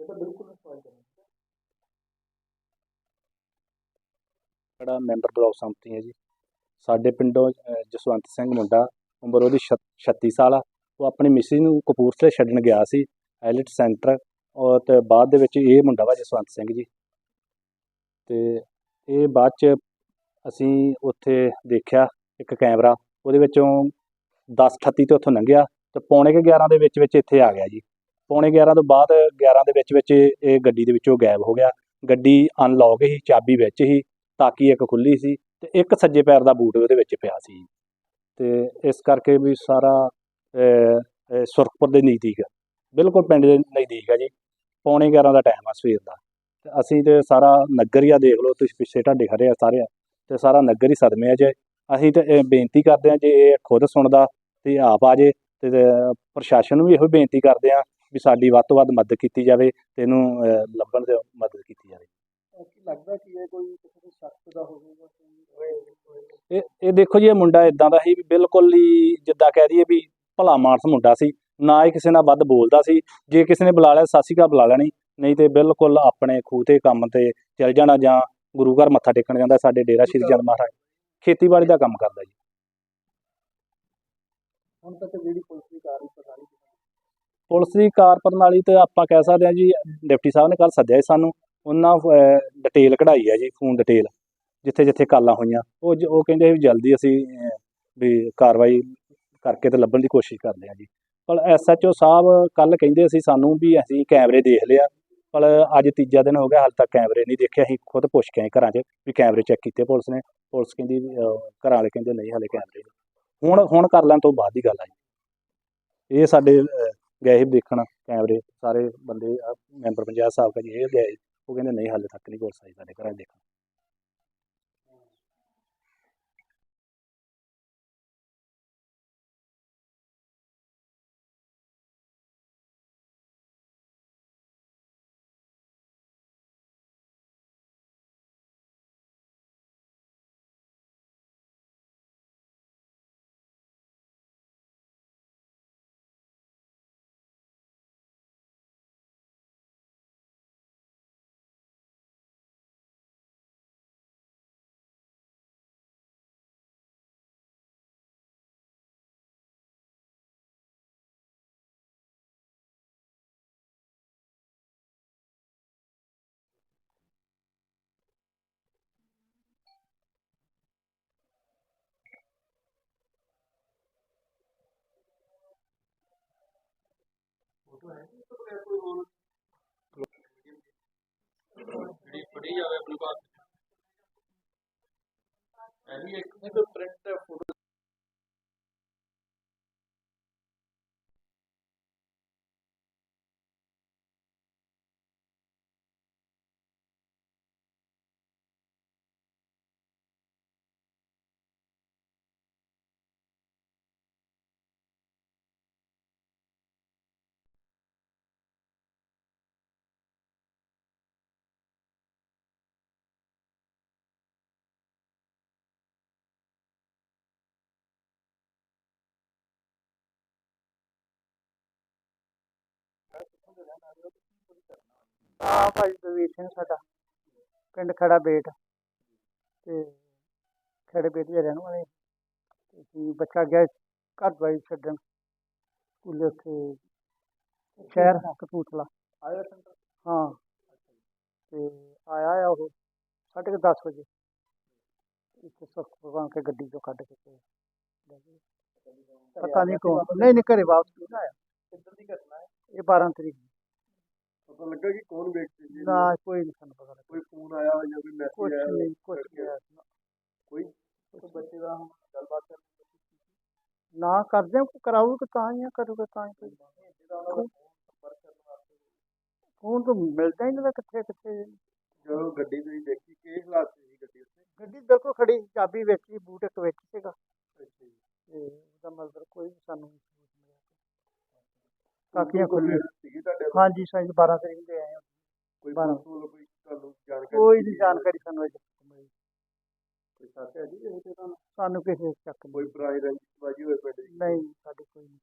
ਵਾਪਸ ਕਰ ਲੈਂਦੇ ਆ ਆਹ ਜਿਹੜਾ ਮੈਂਬਰ ਬਲਾਕ ਸੰਮਤੀ ਹੈ ਜੀ। ਸਾਡੇ ਪਿੰਡੋਂ ਜਸਵੰਤ ਸਿੰਘ ਮੁੰਡਾ, ਉਮਰ ਉਹਦੀ ਛ- 36 ਸਾਲ ਆ। ਉਹ ਆਪਣੀ ਮਿਸਿਸ ਨੂੰ ਕਪੂਰਥਲੇ ਛੱਡਣ ਗਿਆ ਸੀ ਆਈਲੈਟ ਸੈਂਟਰ। ਔਰ ਤੇ ਬਾਅਦ ਦੇ ਵਿੱਚ ਇਹ ਮੁੰਡਾ ਵਾ ਜਸਵੰਤ ਸਿੰਘ ਜੀ। ਤੇ ਇਹ ਬਾਅਦ ਚ ਅਸੀਂ ਉੱਥੇ ਦੇਖਿਆ ਇੱਕ ਕੈਮਰਾ। ਉਹਦੇ ਵਿੱਚੋਂ 10:38 ਤੇ ਉੱਥੋਂ ਲੰਘਿਆ। ਤੇ ਪੌਣੇ ਕੁ 11 ਦੇ ਵਿੱਚ ਵਿੱਚ ਇੱਥੇ ਆ ਗਿਆ ਜੀ। ਪੌਣੇ 11 ਤੋਂ ਬਾਅਦ 11 ਦੇ ਵਿੱਚ ਵਿੱਚ ਇਹ ਗੱਡੀ ਦੇ ਵਿੱਚੋਂ ਗਾਇਬ ਹੋ ਗਿਆ। ਗੱਡੀ ਅਨਲੌਕ ਹੀ, ਚਾਬੀ ਵਿੱਚ ਹੀ, ਤਾਕੀ ਇੱਕ ਖੁੱਲੀ ਸੀ ਤੇ ਇੱਕ ਸੱਜੇ ਪੈਰ ਦਾ ਬੂਟ ਉਹਦੇ ਵਿੱਚ ਪਿਆ ਸੀ। ਤੇ ਇਸ ਕਰਕੇ ਵੀ ਸਾਰਾ ਸੁਰਖਪੁਰ ਦੇ ਨਜ਼ਦੀਕ, ਬਿਲਕੁਲ ਪਿੰਡ ਦੇ ਨਜ਼ਦੀਕ ਹੈ ਜੀ। ਪੌਣੇ 11 ਦਾ ਟਾਈਮ ਆ ਸਵੇਰ ਦਾ। ਤੇ ਅਸੀਂ ਤੇ ਸਾਰਾ ਨਗਰ ਹੀ ਆ, ਦੇਖ ਲਓ ਤੁਸੀਂ ਪਿੱਛੇ ਢਾਡੇ ਖੜੇ ਆ ਸਾਰੇ। ਤੇ ਸਾਰਾ ਨਗਰ ਹੀ ਸਦਮੇ ਆ ਜੇ। ਅਸੀਂ ਤੇ ਇਹ ਬੇਨਤੀ ਕਰਦੇ ਆ ਜੇ ਇਹ ਖੁਦ ਸੁਣਦਾ ਤੇ ਆਪ ਆ ਜੇ ਤੇ ਤੇ ਪ੍ਰਸ਼ਾਸਨ ਨੂੰ ਵੀ ਇਹੋ ਬੇਨਤੀ ਕਰਦੇ ਆ ਵੀ ਸਾਡੀ ਵੱਧ ਤੋਂ ਵੱਧ ਮਦਦ ਕੀਤੀ ਜਾਵੇ ਤੇ ਇਹਨੂੰ ਲੱਭਣ ਦੇ ਮਦਦ ਕੀਤੀ ਜਾਵੇ। ਕੀ ਲੱਗਦਾ ਕਿ ਇਹ ਕੋਈ ਕਿਸੇ ਦੇ ਸ਼ੱਕ ਦਾ ਹੋਵੇਗਾ ਇਹ ਇਹ ਦੇਖੋ ਜੀ ਇਹ ਮੁੰਡਾ ਇਦਾਂ ਦਾ ਸੀ ਵੀ ਬਿਲਕੁਲ ਹੀ ਜਿੱਦਾਂ ਕਹਿ ਦਈਏ ਵੀ ਭਲਾ ਮਾਨਸ ਮੁੰਡਾ ਸੀ ਨਾ ਹੀ ਕਿਸੇ ਨਾਲ ਵੱਧ ਬੋਲਦਾ ਸੀ। ਜੇ ਕਿਸੇ ਨੇ ਬੁਲਾ ਲਿਆ ਸਾਸੀ ਕਾ ਬੁਲਾ ਲੈਣੀ ਨਹੀਂ ਤੇ ਬਿਲਕੁਲ ਆਪਣੇ ਖੂਹ ਤੇ ਕੰਮ ਤੇ ਚਲ ਜਾਣਾ ਜਾਂ ਗੁਰੂ ਘਰ ਮੱਥਾ ਟੇਕਣ ਜਾਂਦਾ ਸਾਡੇ ਡੇਰਾ ਸ਼੍ਰੀ ਚੰਦ ਮਹਾਰਾਜ। ਖੇਤੀਬਾੜੀ ਦਾ ਕੰਮ ਕਰਦਾ ਜੀ। ਹੁਣ ਤੱਕ ਜਿਹੜੀ ਪੁਲਿਸ ਪੁਲਿਸ ਦੀ ਕਾਰ ਪ੍ਰਣਾਲੀ ਤੇ ਆਪਾਂ ਕਹਿ ਸਕਦੇ ਹਾਂ ਜੀ ਡਿਪਟੀ ਸਾਹਿਬ ਨੇ ਕੱਲ ਸੱਦਿਆ ਸੀ ਸਾਨੂੰ ਉਹਨਾਂ ਡਿਟੇਲ ਕਢਾਈ ਹੈ ਜੀ ਫੋਨ ਡਿਟੇਲ ਜਿੱਥੇ ਜਿੱਥੇ ਕਾਲਾਂ ਹੋਈਆਂ। ਉਹ ਜ- ਉਹ ਕਹਿੰਦੇ ਵੀ ਜਲਦੀ ਅਸੀਂ ਵੀ ਕਾਰਵਾਈ ਕਰਕੇ ਤੇ ਲੱਭਣ ਦੀ ਕੋਸ਼ਿਸ਼ ਕਰਦੇ ਹਾਂ ਜੀ। ਪਰ ਐਸਐਚਓ ਸਾਹਿਬ ਕੱਲ ਕਹਿੰਦੇ ਸੀ ਸਾਨੂੰ ਵੀ ਅਸੀਂ ਕੈਮਰੇ ਦੇਖ ਲਿਆ ਪਰ ਅੱਜ ਤੀਜਾ ਦਿਨ ਹੋ ਗਿਆ ਹਾਲ ਤੱਕ ਕੈਮਰੇ ਨਹੀਂ ਦੇਖੇ। ਅਸੀਂ ਖੁਦ ਪੁੱਛ ਕੇ ਆਏ ਘਰਾਂ 'ਚ ਵੀ ਕੈਮਰੇ ਚੈੱਕ ਕੀਤੇ ਪੁਲਿਸ ਨੇ। ਪੁਲਿਸ ਕਹਿੰਦੀ ਵੀ, ਘਰਾਂ ਵਾਲੇ ਕਹਿੰਦੇ ਨਹੀਂ ਹਾਲੇ ਕੈਮਰੇ ਹੁਣ ਹੁਣ ਕਰ ਲੈਣ ਤੋਂ ਬਾਅਦ ਦੀ ਗੱਲ ਆ ਜੀ। ਇਹ ਸਾਡੇ ਗਏ ਸੀ ਦੇਖਣ ਕੈਮਰੇ, ਸਾਰੇ ਬੰਦੇ ਮੈਂਬਰ ਪੰਚਾਇਤ ਸਾਹਿਬ ਕਾ ਜੀ ਇਹ ਗਏ ਉਹ ਕਹਿੰਦੇ, ਨਹੀਂ, ਹਾਲੇ ਤੱਕ ਨਹੀਂ, ਪੁਲਿਸ ਆਈ ਸਾਡੇ ਘਰਾਂ 'ਚ ਦੇਖਣ ਜਿਹੜੀ ਫੜੀ ਜਾਵੇ ਆਪਣੇ ਪਾਸ ਐਵੇਂ ਇੱਕ ਪ੍ਰਿੰਟ ਫੋਟੋ ਆ ਭਾਈ ਦਵੀਰ ਸਿੰਘ ਸਾਡਾ ਪਿੰਡ ਖੜਾ ਬੇਟ ਤੇ ਖੜੇ ਬੇਟ ਦੇ ਰਹਿਣ ਵਾਲੇ ਅਸੀਂ ਬੱਚਾ ਗਿਆ ਘਰ ਬਾਈ ਛੱਡਣ ਸਕੂਲੇ ਉੱਥੇ ਸ਼ਹਿਰ ਕਪੂਰਥਲਾ। ਆਇਆ ਸੈਂਟਰ ਹਾਂ। ਤੇ ਆਇਆ ਆ ਉਹ ਸਾਢੇ ਕੁ ਦਸ ਵਜੇ। ਇੱਥੇ ਸੁੱਖ ਭਗਵਾਨ ਕੇ ਗੱਡੀ ਚੋਂ ਕੱਢ ਕੇ ਤੇ। ਪਤਾ ਨਹੀਂ ਕੌਣ। ਨਹੀਂ ਨਹੀਂ ਘਰੇ ਵਾਪਸ ਨਹੀਂ ਆਇਆ। ਕਿੱਧਰ ਦੀ ਘਟਨਾ ਹੈ? ਇਹ 12 ਤਰੀਕ ਨੂੰ। ਪਤਾ ਲੱਗਾ ਕਿ ਕੌਣ ਵਿਅਕਤੀ ਸੀ ਨਾ ਕੋਈ ਨਹੀਂ ਸਾਨੂੰ ਪਤਾ ਲੱਗਾ ਕੋਈ ਫੋਨ ਆਇਆ ਜਾਂ ਕੋਈ ਕੁਛ ਮੈਸੇਜ ਆਇਆ ਨਹੀਂ ਕੁਛ ਨਹੀਂ ਆਇਆ। ਕੋਈ ਕੋਈ ਬੱਚੇ ਦਾ ਹੁਣ ਗੱਲਬਾਤ ਕਰ ਨਾ ਕਰਦੇ ਕਰਾਊਗਾ ਤਾਂ ਹੀ ਆ ਕਰੂਗਾ ਤਾਂ ਹੀ ਕੋਈ ਜਿਹੜਾ ਉਹਨਾਂ ਦਾ ਫੋਨ ਸੰਪਰਕ ਕਰਨ ਵਾਸਤੇ ਫੋਨ ਤੋਂ ਮਿਲਦਾ ਹੀ ਨਹੀਂ ਕਿੱਥੇ ਕਿੱਥੇ ਜਦੋਂ ਗੱਡੀ ਤੁਸੀਂ ਦੇਖੀ ਕਿ ਹਾਲਾਤ ਸੀ ਗੱਡੀ ਉੱਤੇ ਗੱਡੀ ਬਿਲਕੁਲ ਖੜੀ ਸੀ, ਚਾਬੀ ਵਿੱਚ ਸੀ ਬੂਟ ਇੱਕ ਵਿੱਚ ਸੀਗਾ ਅੱਛਾ ਜੀ ਤੇ ਉਹਦਾ ਮਤਲਬ ਕੋਈ ਵੀ ਸਾਨੂੰ ਨਹੀਂ ਸਬੂਤ ਮਿਲਿਆ ਕਾਕੀਆਂ ਖੁੱਲੀਆਂ ਸੀਗੀ ਤੁਹਾਡੇ ਵੱਲ? ਹਾਂਜੀ ਸਾਈਂ 12 ਤਰੀਕ ਦੇ ਆਏ ਹਾਂ। ਕੋਈ ਬਾਰਾਂ। ਪੁਲਿਸ ਵੱਲੋਂ ਕੋਈ ਤੁਹਾਨੂੰ ਜਾਣਕਾਰੀ ਕੋਈ ਦਿੱਤੀ ਨਹੀਂ ਗਈ? ਜਾਣਕਾਰੀ ਸਾਨੂੰ ਅਜੇ ਤੱਕ ਮਿਲੀ। ਕੋਈ ਸਾਥ ਹੈ ਜੀ ਇਹ ਤੇ ਤੁਹਾਨੂੰ? ਸਾਨੂੰ ਕਿਸੇ ਚੱਕ ਕੋਈ ਪੁਰਾਣੀ ਰੰਜਿਸ਼ਬਾਜੀ ਹੋਏ ਪਿੰਡ ਦੀ? ਨਹੀਂ ਸਾਡੀ ਕੋਈ ਨਹੀਂ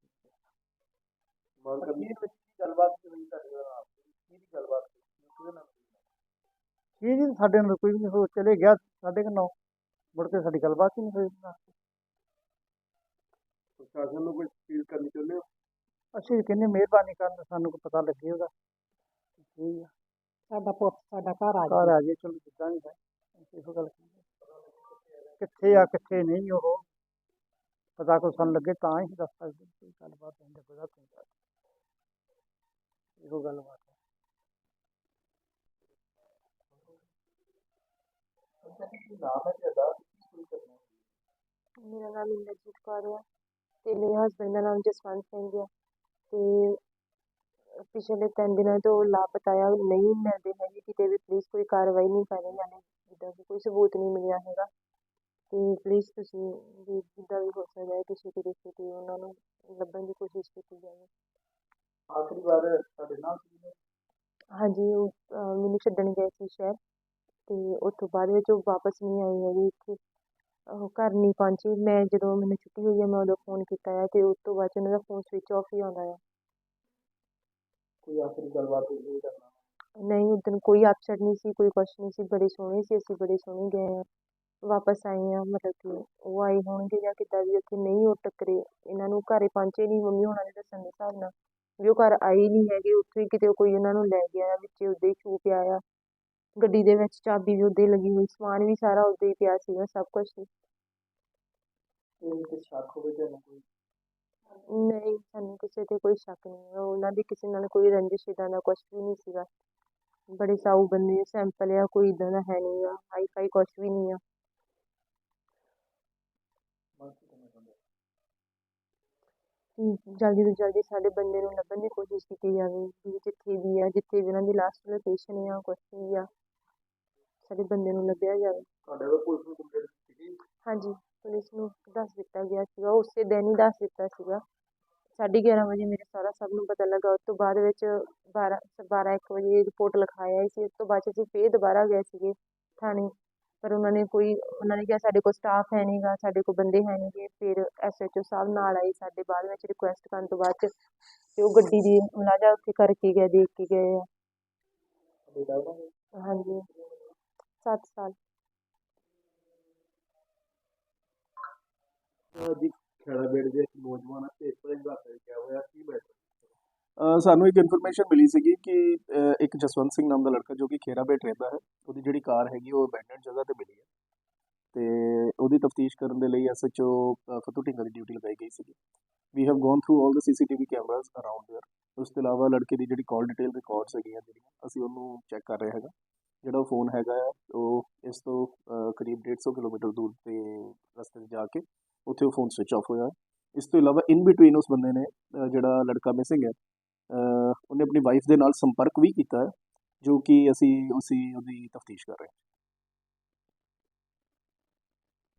ਮੰਗ ਕਰਨੀ ਹੈ ਬੱਚੀ ਦੀ ਗੱਲਬਾਤ ਹੋਈ ਤੁਹਾਡੇ ਨਾਲ ਆਪ ਦੀ? ਕੀ ਦੀ ਗੱਲਬਾਤ ਹੋਈ? ਕਿਹਦੇ ਨਾਲ ਹੋਈ? ਇਹ ਜੀ ਸਾਡੇ ਨਾਲ ਕੋਈ ਵੀ ਨਹੀਂ ਹੋ ਚਲੇ ਗਿਆ ਸਾਡੇ ਕੋਲ ਨੌ। ਮੁੜ ਕੇ ਸਾਡੀ ਗੱਲਬਾਤ ਹੀ ਨਹੀਂ ਹੋਈ। ਉਹਨਾਂ ਨਾਲ। ਪ੍ਰਸ਼ਾਸਨ ਨੂੰ ਕੋਈ ਅਪੀਲ ਕਰਨੀ ਚਾਹੁੰਦੇ ਹੋ? ਅਸੀਂ ਕਹਿੰਦੇ ਮਿਹਰਬਾਨੀ ਕਰਨ ਸਾਨੂੰ ਕੋਈ ਪਤਾ ਲੱਗੇ ਉਹਦਾ। ਠੀਕ ਆ। ਸਾਡਾ ਪੁੱਤ ਸਾਡਾ ਘਰ ਆ ਘਰ ਆ ਜਾਏ ਚਲੋ ਜਿੱਦਾਂ ਵੀ ਹੈ ਅਸੀਂ ਇਹੋ ਗੱਲ ਕਹਿੰਦੇ ਕਿੱਥੇ ਆ ਕਿੱਥੇ ਨਹੀਂ ਉਹ। ਪਤਾ ਕੋ ਸਾਨੂੰ ਲੱਗੇ ਤਾਂ ਹੀ ਦੱਸ ਸਕਦੇ ਕੋਈ ਗੱਲਬਾਤ ਹੁੰਦੀ ਪਤਾ ਕੋਈ ਗੱਲ ਇਹੋ ਗੱਲਬਾਤ ਹੈ। ਕੀ ਮੇਰਾ ਨਾਮ ਇੰਦਰਜੀਤ ਕੌਰ ਹੈ ਤੇ ਮੇਰੇ ਹਸਬੰਡ ਦਾ ਨਾਮ ਜਸਵੰਤ ਸਿੰਘ ਹੈ। ਤੇ ਪਿਛਲੇ ਤਿੰਨ ਦਿਨਾਂ ਤੋਂ ਲਾਪਤਾ ਆ ਨਹੀਂ ਮਿਲਦੇ ਹੈਗੇ ਕਿਤੇ ਵੀ ਪੁਲਿਸ ਕੋਈ ਕਾਰਵਾਈ ਨਹੀਂ ਕਰ ਰਹੀ ਹਾਲੇ ਜਿੱਦਾਂ ਕਿ ਕੋਈ ਸਬੂਤ ਨਹੀਂ ਮਿਲਿਆ ਹੈਗਾ। ਤੇ ਪਲੀਜ਼ ਤੁਸੀਂ ਵੀ ਜਿੱਦਾਂ ਵੀ ਹੋ ਸਕਦਾ ਹੈ ਕਿਸੇ ਤਰੀਕੇ ਛੇਤੀ ਉਹਨਾਂ ਨੂੰ ਲੱਭਣ ਦੀ ਕੋਸ਼ਿਸ਼ ਕੀਤੀ ਜਾਵੇ। ਆਖਰੀ ਵਾਰ ਤੁਹਾਡੇ ਨਾਲ ਸੀ ਹਾਂਜੀ ਉਹ ਮੈਨੂੰ ਛੱਡਣ ਗਏ ਸੀ ਸ਼ਹਿਰ ਤੇ ਉਸ ਤੋਂ ਬਾਅਦ ਵਿੱਚ ਉਹ ਵਾਪਸ ਨਹੀਂ ਆਏ ਹੈਗੇ ਇੱਥੇ। ਉਹ ਘਰ ਨਹੀਂ ਪਹੁੰਚੇ। ਮੈਂ ਜਦੋਂ ਮੈਨੂੰ ਛੁੱਟੀ ਹੋਈ ਹੈ ਮੈਂ ਉਦੋਂ ਫੋਨ ਕੀਤਾ ਹੈ ਤੇ ਉਸ ਤੋਂ ਬਾਅਦ 'ਚ ਉਹਨਾਂ ਦਾ ਫੋਨ ਸਵਿਚ ਆਫ ਹੀ ਆਉਂਦਾ ਆ। ਕੋਈ ਆਖਰੀ ਗੱਲਬਾਤ ਹੋਈ ਕਰਨਾ ਨਹੀਂ ਉਦੋਂ ਕੋਈ ਅਪਸੈਟ ਨਹੀਂ ਸੀ ਕੋਈ ਕੁਛ ਨਹੀਂ ਸੀ। ਬੜੇ ਸੋਹਣੇ ਸੀ ਅਸੀਂ ਬੜੇ ਸੋਹਣੇ ਗਏ ਆ। ਵਾਪਸ ਆਏ ਆ ਮਤਲਬ ਕਿ ਉਹ ਆਏ ਹੋਣਗੇ ਜਾਂ ਕਿੱਦਾਂ ਵੀ ਉੱਥੇ ਨਹੀਂ ਉਹ ਟੱਕਰੇ। ਇਹਨਾਂ ਨੂੰ ਘਰੇ ਪਹੁੰਚੇ ਨਹੀਂ ਮੰਮੀ ਹੋਣਾ ਦੇ ਦੱਸਣ ਦੇ ਹਿਸਾਬ ਨਾਲ। ਵੀ ਉਹ ਘਰ ਆਏ ਨਹੀਂ ਹੈਗੇ ਉੱਥੇ ਹੀ ਕਿਤੇ ਕੋਈ ਉਹਨਾਂ ਨੂੰ ਲੈ ਗਿਆ ਵਿੱਚ ਉੱਦੇ ਹੀ ਛੂ ਪਿਆ ਆ ਗੱਡੀ ਦੇ ਵਿੱਚ ਚਾਬੀ ਵੀ ਉੱਦੇ ਲੱਗੀ ਹੋਈ ਸਮਾਨ ਵੀ ਸਾਰਾ ਉੱਦੇ ਹੀ ਪਿਆ ਸੀਗਾ ਸਭ ਕੁਝ ਕੋਈ ਤੇ ਸ਼ੱਕ ਹੋਵੇ ਤੁਹਾਨੂੰ ਕੋਈ? ਨਹੀਂ ਸਾਨੂੰ ਕਿਸੇ ਤੇ ਕੋਈ ਸ਼ੱਕ ਨਹੀਂ ਹੈ ਉਹਨਾਂ ਦੀ ਕਿਸੇ ਨਾਲ ਕੋਈ ਰੰਜਿਸ਼ ਇੱਦਾਂ ਦਾ ਕੁਛ ਵੀ ਨਹੀਂ ਸੀਗਾ। ਬੜੇ ਸਾਊ ਬੰਦੇ ਸਿੰਪਲ ਆ ਕੋਈ ਇੱਦਾਂ ਦਾ ਹੈ ਨਹੀਂ ਆ ਹਾਈ ਫਾਈ ਕੁਛ ਵੀ ਨਹੀਂ ਆ। ਹੋ? ਜਲਦੀ ਤੋਂ ਜਲਦੀ ਸਾਡੇ ਬੰਦੇ ਨੂੰ ਲੱਭਣ ਦੀ ਕੋਸ਼ਿਸ਼ ਕੀਤੀ ਜਾਵੇ ਵੀ ਜਿੱਥੇ ਵੀ ਆ ਜਿੱਥੇ ਵੀ ਉਹਨਾਂ ਦੀ ਲਾਸਟ ਲੋਕੇਸ਼ਨ ਆ ਕੁਛ ਵੀ ਆ। ਸਾਡੇ ਬੰਦੇ ਨੂੰ ਲੱਭਿਆ ਜਾਵੇ। ਤੁਹਾਡੇ ਵੱਲ ਪੁਲਿਸ ਨੂੰ ਕੰਪਲੇਂਟ ਕੀਤੀ ਹਾਂਜੀ ਪੁਲਿਸ ਨੂੰ ਦੱਸ ਦਿੱਤਾ ਗਿਆ ਸੀਗਾ ਉਸੇ ਦਿਨ ਹੀ ਦੱਸ ਦਿੱਤਾ ਸੀਗਾ। ਸਾਢੇ ਗਿਆਰਾਂ ਵਜੇ ਮੇਰੇ ਸਾਰਾ ਸਭ ਨੂੰ ਪਤਾ ਲੱਗਾ ਉਸ ਤੋਂ ਬਾਅਦ ਵਿੱਚ ਬਾਰਾਂ ਬਾਰਾਂ ਇੱਕ ਵਜੇ ਰਿਪੋਰਟ ਲਿਖਾਇਆ ਸੀ ਉਸ ਤੋਂ ਬਾਅਦ ਅਸੀਂ ਫੇਰ ਦੁਬਾਰਾ ਗਏ ਸੀਗੇ ਥਾਣੇ। ਪਰ ਉਹਨਾਂ ਨੇ ਕੋਈ ਉਹਨਾਂ ਨੇ ਕਿਹਾ ਸਾਡੇ ਕੋਲ ਸਟਾਫ ਹੈ ਨਹੀਂਗਾ ਸਾਡੇ ਕੋਲ ਬੰਦੇ ਹੈ ਨਹੀਂਗੇ ਫਿਰ ਐਸਐਚਓ ਸਾਹਿਬ ਨਾਲ ਆਏ ਸਾਡੇ ਬਾਅਦ ਵਿੱਚ ਰਿਕੁਐਸਟ ਕਰਨ ਤੋਂ ਬਾਅਦ 'ਚ ਤੇ ਉਹ ਗੱਡੀ ਦੀ ਮੁਲਾਜ਼ਾ ਉੱਥੇ ਕਰਕੇ ਗਏ ਦੇਖ ਕੇ ਗਏ ਆ। ਹਾਂਜੀ। ਸੱਤ ਸਾਲ ਅਹ ਜੀ ਖੇੜਾ ਬੇੜ ਦੇ ਇੱਕ ਨੌਜਵਾਨ ਤੇ ਇਸ ਤਰ੍ਹਾਂ ਦਾ ਕਿਹਾ ਹੋਇਆ ਕੀ ਬੈਠ ਅ, ਸਾਨੂੰ ਇੱਕ ਇਨਫੋਰਮੇਸ਼ਨ ਮਿਲੀ ਸੀਗੀ ਕਿ ਅ, ਇੱਕ ਜਸਵੰਤ ਸਿੰਘ ਨਾਮ ਦਾ ਲੜਕਾ ਜੋ ਕਿ ਖੇਰਾਬੇਟ ਰਹਿੰਦਾ ਹੈ ਉਹਦੀ ਜਿਹੜੀ ਕਾਰ ਹੈਗੀ ਉਹ ਅਬੈਂਡਨਡ ਜਗ੍ਹਾ ਤੇ ਮਿਲੀ ਹੈ ਤੇ ਉਹਦੀ ਤਫਤੀਸ਼ ਕਰਨ ਦੇ ਲਈ ਐਸਐਚਓ ਫਤੂ ਢਿੰਗਾ ਦੀ ਡਿਊਟੀ ਲਗਾਈ ਗਈ ਸੀਗੀ we have gone through all the CCTV cameras around there ਉਸ ਤੋਂ ਇਲਾਵਾ ਲੜਕੇ ਦੀ ਜਿਹੜੀ ਕਾਲ ਡਿਟੇਲ ਰਿਕਾਰਡਸ ਹੈਗੀਆਂ ਜਿਹੜੀਆਂ ਅਸੀਂ ਉਹਨੂੰ ਚੈੱਕ ਕਰ ਰਹੇ ਹੈਗਾ ਜਿਹੜਾ ਉਹ ਫੋਨ ਹੈਗਾ ਆ ਉਹ ਇਸ ਤੋਂ ਅ, ਕਰੀਬ 150 ਕਿਲੋਮੀਟਰ ਦੂਰ ਤੇ ਰਸਤੇ 'ਤੇ ਜਾ ਕੇ ਉੱਥੇ ਉਹ ਫੋਨ ਸਵਿਚ ਆਫ ਹੋਇਆ। ਇਸ ਤੋਂ ਇਲਾਵਾ ਇਨ ਬਿਟਵੀਨ ਉਸ ਬੰਦੇ ਨੇ ਜਿਹੜਾ ਲੜਕਾ ਮਿਸਿੰਗ ਹੈ ਉਹਨੇ ਆਪਣੀ ਵਾਈਫ ਦੇ ਨਾਲ ਸੰਪਰਕ ਵੀ ਕੀਤਾ ਹੈ ਜੋ ਕਿ ਅਸੀਂ ਉਸੀ ਉਹਦੀ ਤਫਤੀਸ਼ ਕਰ ਰਹੇ ਹਾਂ।